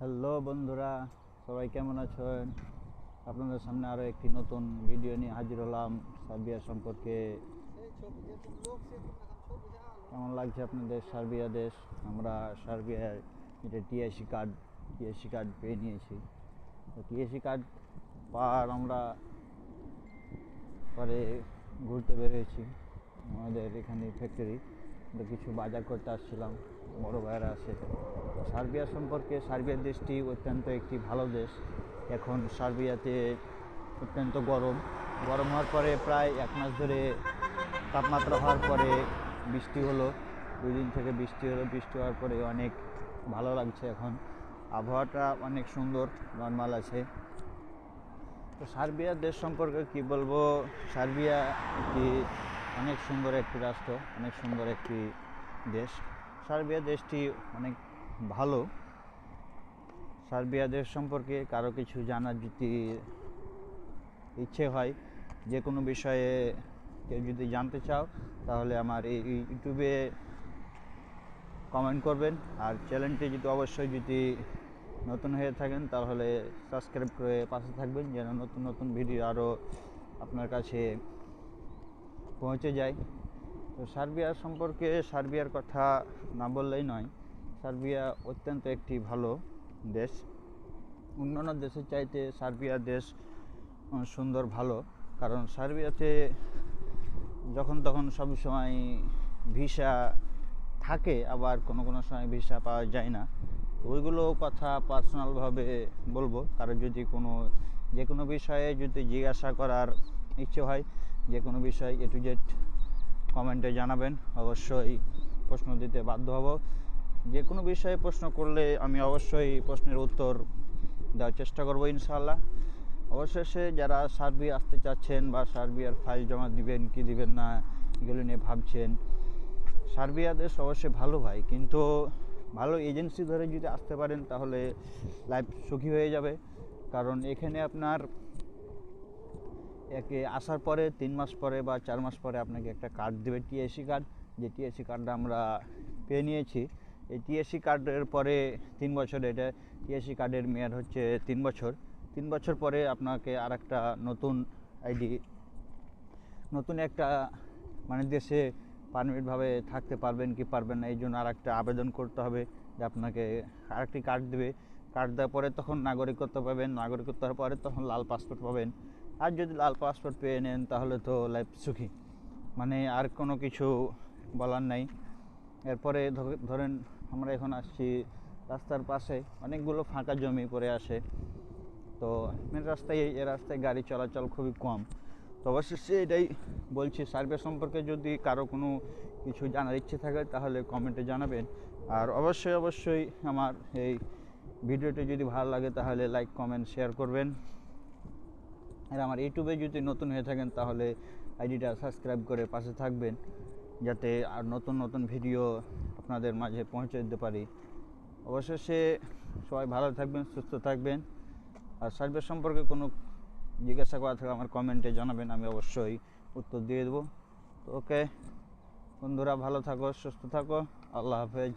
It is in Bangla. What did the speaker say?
হ্যালো বন্ধুরা। সবাই কেমন আছেন? আপনাদের সামনে আরও একটি নতুন ভিডিও নিয়ে হাজির হলাম সার্বিয়া সম্পর্কে। কেমন লাগছে আপনাদের সার্বিয়া দেশ? আমরা সার্বিয়ার যেটা টিএসি কার্ড টিএসি কার্ড পেয়ে নিয়েছি। তো কার্ড পার আমরা পরে ঘুরতে বেরিয়েছি আমাদের এখানে ফ্যাক্টরি কিছু বাজার করতে আসছিলাম। বড় ভাইয়েরা আছে। সার্বিয়া সম্পর্কে সার্বিয়া দেশটি অত্যন্ত একটি ভালো দেশ। এখন সার্বিয়াতে অত্যন্ত গরম। গরম হওয়ার পরে প্রায় এক মাস ধরে তাপমাত্রা হওয়ার পরে বৃষ্টি হলো। দুই দিন থেকে বৃষ্টি হলো। বৃষ্টি হওয়ার পরে অনেক ভালো লাগছে এখন। আবহাওয়াটা অনেক সুন্দর, নর্মাল আছে। তো সার্বিয়া দেশ সম্পর্কে কি বলব? সার্বিয়া একটি অনেক সুন্দর একটি রাষ্ট্র, অনেক সুন্দর একটি দেশ। সার্বিয়া দেশটি অনেক ভালো। সার্বিয়া দেশ সম্পর্কে কারও কিছু জানার যদি ইচ্ছে হয় যে কোনো বিষয়ে কেউ যদি জানতে চাও, তাহলে আমার এই ইউটিউবে কমেন্ট করবেন। আর চ্যানেলটি যদি অবশ্যই যদি নতুন হয়ে থাকেন, তাহলে সাবস্ক্রাইব করে পাশে থাকবেন, যেন নতুন নতুন ভিডিও আরও আপনার কাছে পৌঁছে যায়। তো সার্বিয়া সম্পর্কে সার্বিয়ার কথা না বললেই নয়। সার্বিয়া অত্যন্ত একটি ভালো দেশ। অন্যান্য দেশের চাইতে সার্বিয়া দেশ সুন্দর, ভালো। কারণ সার্বিয়াতে যখন তখন সব সময় ভিসা থাকে, আবার কোনো কোনো সময় ভিসা পাওয়া যায় না। ওইগুলো কথা পার্সোনালভাবে বলব। কারও যদি কোনো, যে কোনো বিষয়ে যদি জিজ্ঞাসা করার ইচ্ছে হয়, যে কোনো বিষয় এ টু জেড কমেন্টে জানাবেন। অবশ্যই প্রশ্ন দিতে বাধ্য হব। যে কোনো বিষয়ে প্রশ্ন করলে আমি অবশ্যই প্রশ্নের উত্তর দেওয়ার চেষ্টা করব ইনশাআল্লাহ। অবশেষে যারা সার্বিয়া আসতে চাচ্ছেন বা সার্বিয়ার ফাইল জমা দিবেন, কি দিবেন না, এগুলো নিয়ে ভাবছেন সার্বিয়া দেশ অবশ্যই ভালো ভাই। কিন্তু ভালো এজেন্সি ধরে যদি আসতে পারেন, তাহলে লাইফ সুখী হয়ে যাবে। কারণ এখানে আপনার একে আসার পরে তিন মাস পরে বা চার মাস পরে আপনাকে একটা কার্ড দেবে টিএসসি কার্ড যে টিএসসি কার্ডটা আমরা পেয়ে নিয়েছি। এই টিএসসি কার্ডের পরে তিন বছর এটা টিএসসি কার্ডের মেয়াদ হচ্ছে তিন বছর। তিন বছর পরে আপনাকে আর একটা নতুন আইডি নতুন একটা মানে দেশে পারমিটভাবে থাকতে পারবেন কি পারবেন না, এই জন্য আর একটা আবেদন করতে হবে যে আপনাকে আরেকটি কার্ড দেবে। কার্ড দেওয়ার পরে তখন নাগরিকত্ব পাবেন নাগরিকত্ব হওয়ার পরে তখন লাল পাসপোর্ট পাবেন। আর যদি লাল পাসপোর্ট পেয়ে নেন, তাহলে তো লাইফ সুখী। মানে আর কোনো কিছু বলার নাই। এরপরে ধরে- ধরেন আমরা এখন আসছি রাস্তার পাশে, অনেকগুলো ফাঁকা জমি পড়ে আসে তো মেন রাস্তায়, এই- এই রাস্তায় গাড়ি চলাচল খুবই কম। তো অবশেষে এটাই বলছি সার্ভে সম্পর্কে যদি কারও কোনো কিছু জানার ইচ্ছে থাকে, তাহলে কমেন্টে জানাবেন। আর অবশ্যই অবশ্যই আমার এই ভিডিওটি যদি ভালো লাগে, তাহলে লাইক কমেন্ট শেয়ার করবেন। আর আমার ইউটিউবে যদি নতুন হয়ে থাকেন, তাহলে আইডিটা সাবস্ক্রাইব করে পাশে থাকবেন, যাতে আর নতুন নতুন ভিডিও আপনাদের মাঝে পৌঁছে দিতে পারি। অবশেষে সবাই ভালো থাকবেন, সুস্থ থাকবেন। আর সার্ভে সম্পর্কে কোনো জিজ্ঞাসা করা থাকলে আমার কমেন্টে জানাবেন, আমি অবশ্যই উত্তর দিয়ে দেবো। ওকে, বন্ধুরা ভালো থাকো, সুস্থ থাকো, আল্লাহ হাফেজ।